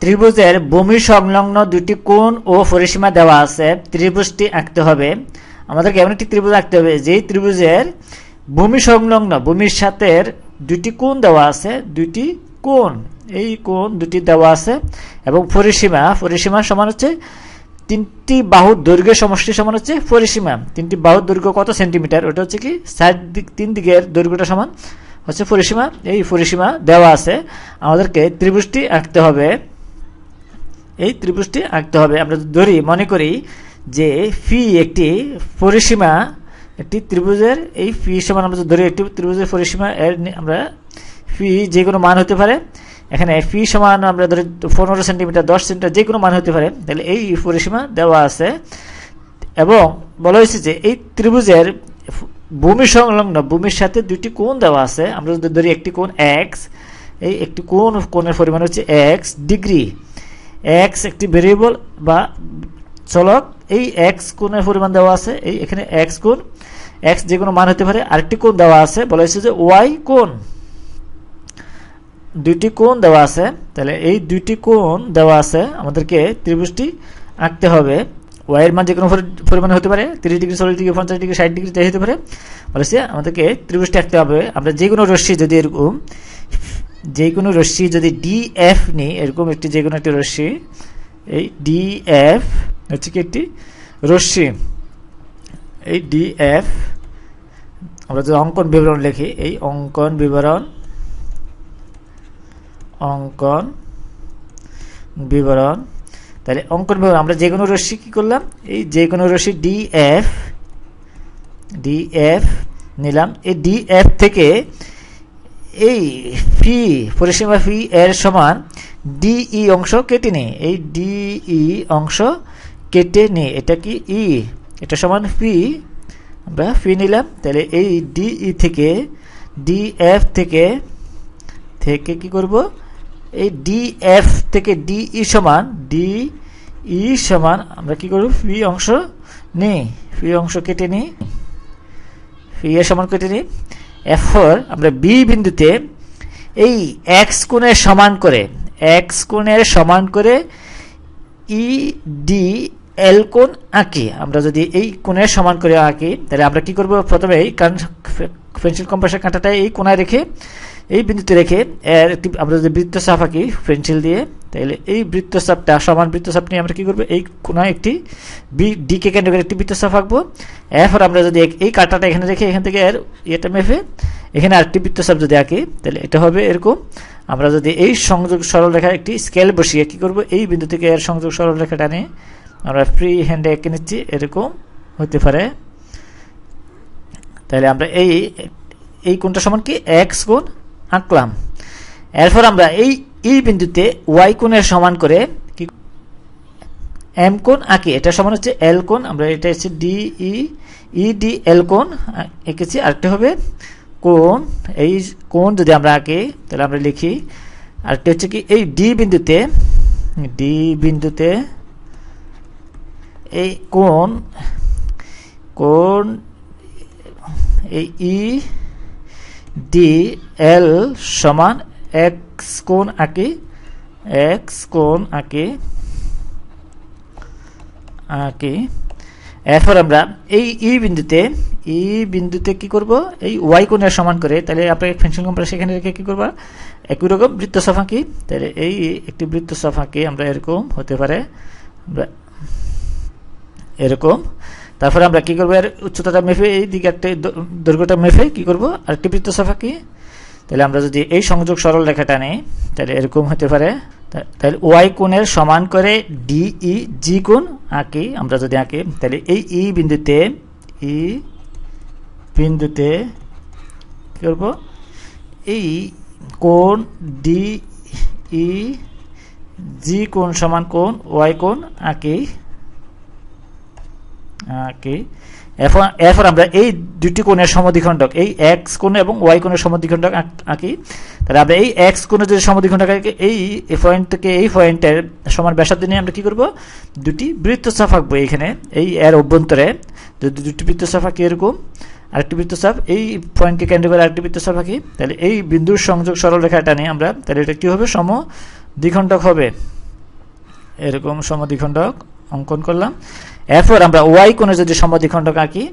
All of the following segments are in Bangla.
ত্রিভুজের ভূমি সংলগ্ন দুটি কোণ ও পরিসীমা দেওয়া আছে। ত্রিভুজটি আঁকতে হবে। আমাদেরকে এমন একটি ত্রিভুজ আঁকতে হবে, যেই ত্রিভুজের ভূমি সংলগ্ন ভূমির সাথে দুটি কোণ দেওয়া আছে দুটি কোণ। এই কোণ দুটি দেওয়া আছে এবং পরিসীমা পরিসীমা সমান হচ্ছে তিনটি বাহুর দৈর্ঘ্য সমষ্টি সমান হচ্ছে পরিসীমা। তিনটি বাহুর দৈর্ঘ্য কত সেন্টিমিটার? ওটা হচ্ছে কি সাইড দিক, তিন দিকের দৈর্ঘ্যটা সমান হচ্ছে পরিসীমা। এই পরিসীমা দেওয়া আছে। আমাদেরকে ত্রিভুজটি আঁকতে হবে। এই ত্রিভুজটি আঁকতে হবে। আমরা ধরি, মনে করি যে ফি একটি পরিসীমা, একটি ত্রিভুজের এই ফি সমান আমরা ধরি, একটি ত্রিভুজের পরিসীমা, এর আমরা ফি যে কোনো মান হতে পারে। এখানে ফি সমান আমরা ধরি পনেরো সেন্টিমিটার, দশ সেন্টিমিটার যে কোনো মান হতে পারে। তাহলে এই পরিসীমা দেওয়া আছে। এবং বলা হয়েছে যে এই ত্রিভুজের ভূমি সংলগ্ন, ভূমির সাথে দুইটি কোণ দেওয়া আছে। আমরা যদি ধরি একটি কোণ এক্স এই একটি কোণ, কোণের পরিমাণ হচ্ছে এক্স ডিগ্রি। এক্স একটি ভেরিয়েবল বা চলক, এই এক্স কোণের পরিমাণ দেওয়া আছে, এই এখানে এক্স কোণ এক্স যে কোনো মান হতে পারে, আরেকটি কোণ দেওয়া আছে, বলা হয়েছে যে ওয়াই কোণ। দুইটি কোণ দেওয়া আছে, তাহলে এই দুইটি কোণ দেওয়া আছে, আমাদেরকে ত্রিভুজটি আঁকতে হবে। ওয়াইয়ের মান যে কোনো পরি- পরিমাণে হতে পারে, তিরিশ ডিগ্রি, চল্লিশ ডিগ্রি, পঞ্চাশ ডিগ্রি, ষাট ডিগ্রি যাই হতে পারে। বলেছে আমাদেরকে ত্রিভুজটি আঁকতে হবে। আমরা যে কোনো রশ্মি যদি এরকম যে কোনো রশ্মি যদি ডি এফ নিই, এরকম একটি যে কোনো একটি রশ্মি, এই ডি এফ হচ্ছে কি একটি রশ্মি, এই ডি এফ আমরা যদি অঙ্কন বিবরণ লিখি, এই অঙ্কন বিবরণ অঙ্কন বিবরণ, তাহলে অঙ্কন বিবরণ, আমরা যে কোনো রশ্মি কী করলাম? এই যে কোনো রশ্মি ডি এফ ডি এফ নিলাম, এই ডি এফ থেকে এই ফি পরিসীমা ফি এর সমান ডিই অংশ কেটে নিই এই ডিই অংশ কেটে নিই এটা কি ই এটা সমান ফি আমরা ফি নিলাম। তাহলে এই ডিই থেকে ডিএফ থেকে থেকে কি করব? এই ডিএফ থেকে ডিই সমান ডিই সমান, আমরা কি করব? ফি অংশ নিই ফি অংশ কেটে নিই ফি এর সমান কেটে নিই এফ ফোর আমরা বি বিন্দুতে এই এক্স কোণের সমান করে এক্স কোণের সমান করে ই ডি এল কোণ আঁকি আমরা যদি এই কোণের সমান করে আঁকি তাহলে আমরা কি করব প্রথমে এই কারণ পেন্সিল কম্পাসের কাঁটাটা এই কোণায় রেখে এই বিন্দুতে রেখে এর একটি আমরা যদি বৃত্তচাপ আঁকি পেন্সিল দিয়ে তাহলে এই বৃত্তচাপটা সমান বৃত্তচাপ নিয়ে আমরা কী করব? এই কোণায় একটি বি ডিকে কেন্দ্র করে একটি বৃত্তচাপ আঁকবো। এরপর আমরা যদি এই কাঁটাটা এখানে রেখে এখান থেকে এর ইয়েটা মেপে এখানে আরেকটি বৃত্তচাপ যদি আঁকি তাহলে এটা হবে এরকম। আমরা যদি এই সংযোগ সরল রেখার একটি স্কেল বসিয়ে কী করব? এই বিন্দু থেকে এর সংযোগ সরল রেখাটা নিয়ে আমরা ফ্রি হ্যান্ডে এঁকে নিচ্ছি, এরকম হতে পারে। তাহলে আমরা এই এই কোনটা সমান কি? এক্স কোণ। আঁকলাম। এরপর আমরা এই ই বিন্দুতে ওয়াই কোণের সমান করে কি এম কোণ আঁকি। এটা সমান হচ্ছে এল কোণ। আমরা এটা হচ্ছে ডি ই ই ডি এল কোণ। এঁকেছি। আরেকটা হবে কোণ। এই কোণ যদি আমরা আঁকি, তাহলে আমরা লিখি, আরেকটা হচ্ছে কি এই ডি বিন্দুতে ডি বিন্দুতে এই কোণ কোণ, এই ই ডি এল সমান এক্স কোণ আঁকি এক্স কোণ আঁকি আঁকি। এরপর আমরা এই ই বিন্দুতে ই বিন্দুতে কি করব? এই ওয়াই কোণের সমান করে, তাহলে আপনাকে ফেন্সিং কম্পাস সেখানে রেখে কি করবা? একই রকম বৃত্তচাপ আঁকি তাহলে এই একটি বৃত্তচাপ আঁকি আমরা এরকম হতে পারে, আমরা এরকম তারপরে আমরা কি করব? এর উচ্চতাটা মেপে, এই দিকে একটা দৈর্ঘ্যটা মেপে কি করব? আরেকটি বৃত্তচাপ আঁকি তাহলে আমরা যদি এই সংযোগ সরল রেখাটা নিই, তাহলে এরকম হতে পারে। তাহলে ওয়াই কোণের সমান করে ডিই জি কোণ আঁকি আমরা যদি আঁকি, তাহলে এই ই বিন্দুতে ই বিন্দুতে কি করব? এই কোণ ডি ই জি কোণ সমান কোণ ওয়াই কোণ আঁকি। আঁকি এরপর এরপর আমরা এই দুটি কোণের সমদ্বিখণ্ডক, এই এক্স কোণ এবং ওয়াই কোণের সমদ্বিখণ্ডক আঁকি তাহলে আমরা এই এক্স কোণের যদি সমদ্বিখণ্ডক আঁকি, এই পয়েন্ট থেকে এই পয়েন্টের সমান ব্যাসার্ধ নিয়ে আমরা কি করব? দুটি বৃত্তচাপ আঁকবো এইখানে, এই এর অভ্যন্তরে। যদি দুটি বৃত্তচাপ আঁকি এরকম, আরেকটি বৃত্তচাপ, এই পয়েন্টকে কেন্দ্র করে আরেকটি বৃত্তচাপ আঁকি, তাহলে এই বিন্দুর সংযোগ সরল রেখাটা নিয়ে আমরা, তাহলে এটা কী হবে? সম দ্বিখণ্ডক হবে। এরকম সমদ্বিখণ্ডক। অঙ্কন করলাম। এরপর আমরা ওয়াই কোণে যদি সমদ্বিখণ্ডক আঁকি,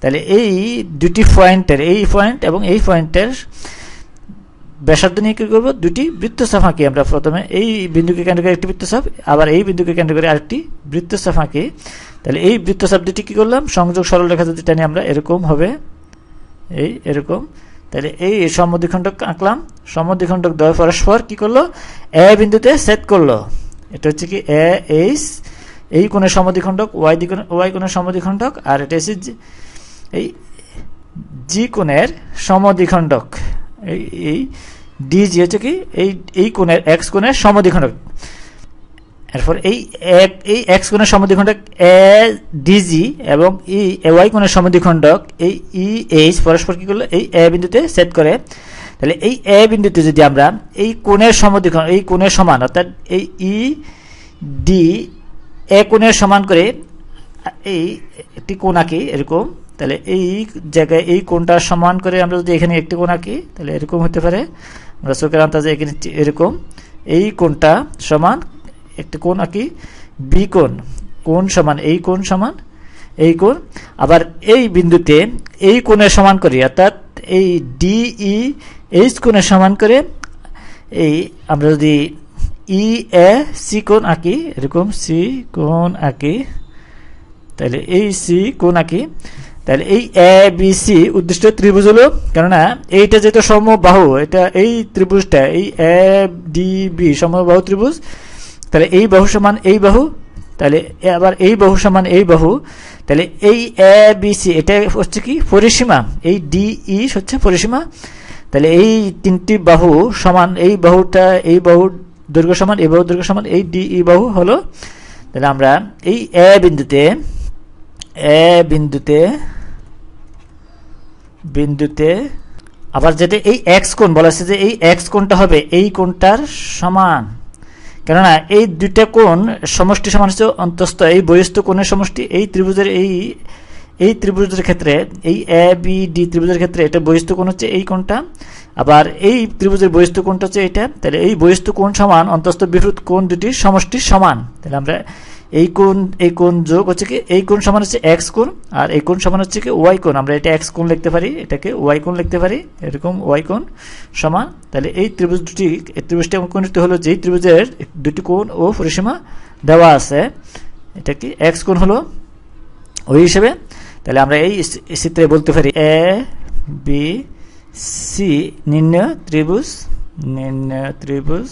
তাহলে এই দুটি পয়েন্টের, এই পয়েন্ট এবং এই পয়েন্টের ব্যাসার্ধ নিয়ে কী করব? দুটি বৃত্তচাপ আঁকি আমরা প্রথমে। এই বিন্দুকে কেন্দ্র করে একটি বৃত্তচাপ আবার এই বিন্দুকে কেন্দ্র করে আরেকটি বৃত্তচাপ আঁকি। তাহলে এই বৃত্তচাপ দুটি কী করলাম? সংযোগ সরল রেখা যদি টানি আমরা, এরকম হবে। এই এরকম। তাহলে এই সমদ্বিখণ্ডক আঁকলাম। সমদ্বিখণ্ডক দ্বয় পরস্পর কি করল? এ বিন্দুতে সেট করল। এটা হচ্ছে কি, এ, এইচ এই কোণের সমদ্বিখণ্ডক ওয়াই দিকোণ ওয়াই কোণের সমদ্বিখণ্ডক আর এটা জি- এই জি কোণের সমদ্বিখণ্ডক এই এই ডি জি হচ্ছে কি? এই এই কোণের এক্স কোণের সমদ্বিখণ্ডক এরপর এই এক এই এক্স কোণের সমদ্বিখণ্ডক এ ডিজি এবং ই এ, ওয়াই কোণের সমদ্বিখণ্ডক এই ই, এইচ পরস্পর কি করল? এই এ বিন্দুতে সেট করে। তাহলে এই এ বিন্দুতে যদি আমরা এই কোণের সমদ্বিখণ্ড এই কোণের সমান, অর্থাৎ এই ই, ডি এ কোণের সমান করে, এই একটি কোণ আঁকি এরকম, তাহলে এই জায়গায় এই কোণটার সমান করে আমরা যদি এখানে একটি কোণ আঁকি, তাহলে এরকম হতে পারে। আমরা চোখের আন্দাজে এখানে এরকম, এই কোণটা সমান একটি কোণ আঁকি, বি কোণ কোণ সমান এই কোণ সমান এই কোণ, আবার এই বিন্দুতে এই কোণের সমান করি, অর্থাৎ এই ডিই এইচ কোণের সমান করে, এই আমরা যদি ই এ সি কোন আঁকি, এরকম সি কোণ আঁকি। তাহলে এই সি কোন আঁকি। তাহলে এই এ বি সি উদ্দিষ্ট ত্রিভুজ হলো, কেননা এইটা যেটা সমবাহু, এটা এই ত্রিভুজটা, এই এ ডি বি সমবাহু ত্রিভুজ। তাহলে এই বাহু সমান এই বাহু তাহলে আবার এই বাহু সমান এই বাহু। তাহলে এই এ বি সি এটা হচ্ছে কি? পরিসীমা। এই ডি ই হচ্ছে পরিসীমা। তাহলে এই তিনটি বাহু সমান, এই বাহুটা, এই বাহু দৈর্ঘ্য সমান এই বাহু দৈর্ঘ্য সমান এই ডি, ই বাহু হলো, তাহলে আমরা এই এ বিন্দুতে এ বিন্দুতে বিন্দুতে, আবার যেটা এই এক্স কোণ, বলা হচ্ছে যে এই এক্স কোণটা হবে এই কোণটার সমান। কেননা এই দুইটা কোণ সমষ্টি সমান হচ্ছে অন্তস্থ, এই বহিস্থ কোণের সমষ্টি, এই ত্রিভুজের এই এই ত্রিভুজের ক্ষেত্রে, এই এ বি ডি ত্রিভুজের ক্ষেত্রে এটা বহিস্থ কোণ হচ্ছে এই কোণটা আবার এই ত্রিভুজের বহিস্থ কোণটা হচ্ছে এটা। তাহলে এই বহিস্থ কোণ সমান অন্তস্থ বিরুদ্ধ কোণ দুটির সমষ্টি সমান। তাহলে আমরা এই কোণ এই কোণ যোগ হচ্ছে কি, এই কোণ সমান হচ্ছে এক্স কোণ, আর এই কোণ সমান হচ্ছে কি ওয়াই কোণ। আমরা এটা এক্স কোণ লিখতে পারি, এটাকে ওয়াই কোণ লিখতে পারি, এরকম ওয়াই কোণ সমান। তাহলে এই ত্রিভুজ দুটি, এই ত্রিভুজটি অঙ্কনিত হলো যেই ত্রিভুজের দুটি কোণ ও পরিসীমা দেওয়া আছে। এটা কি এক্স কোণ হলো ওই হিসেবে? তাহলে আমরা এই চিত্রে বলতে পারি এ বি সি নিম্ন ত্রিভুজ নিম্ন ত্রিভুজ